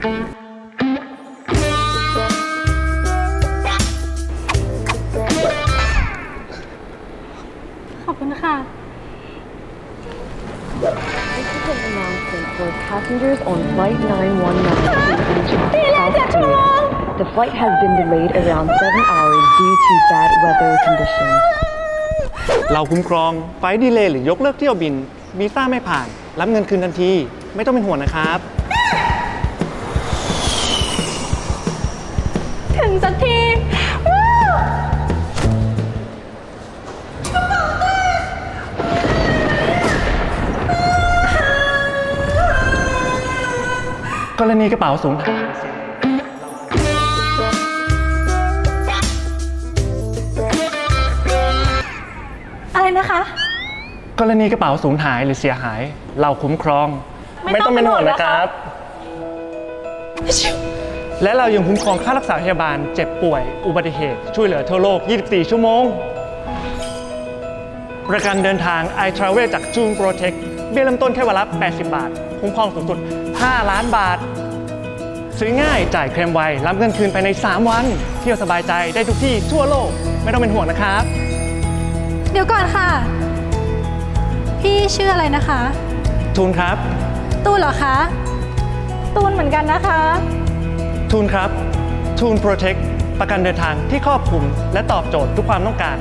ขอบคุณค่ะ An announcement for passengers on flight 919 to Incheon. The flight has been delayed around 7 hours due to bad weather conditions. เราคุ้มครองไฟล์ดีเลย์หรือยกเลิกเที่ยวบินวีซ่าไม่ผ่าน รับเงินคืนทันที ไม่ต้องเป็นห่วงนะครับ งสักทีวู้กรณีกระเป๋าสูญหายอะไรนะคะ กรณีกระเป๋าสูญหายหรือเสียหาย เราคุ้มครองไม่ต้องเป็นห่วงนะคะ และเรายังคุ้มครองค่ารักษาพยาบาล เจ็บป่วย อุบัติเหตุ ช่วยเหลือทั่วโลก 24 ชั่วโมง ประกันเดินทาง i Travel จาก June Protect เบี้ยเริ่มต้นแค่วันละ 80 บาท คุ้มครองสูงสุด 5 ล้านบาท ซื้อง่ายจ่ายเคลมไว รับเงินคืนภายใน 3 วัน เที่ยวสบายใจได้ทุกที่ทั่วโลก ไม่ต้องเป็นห่วงนะครับ เดี๋ยวก่อนค่ะ พี่ชื่ออะไรนะคะ ทูนครับ ตูนเหรอคะ ตูนเหมือนกันนะคะ ทูนครับทูนโปรเทคประกันเดินทางที่ครอบคลุมและตอบโจทย์ทุกความต้องการ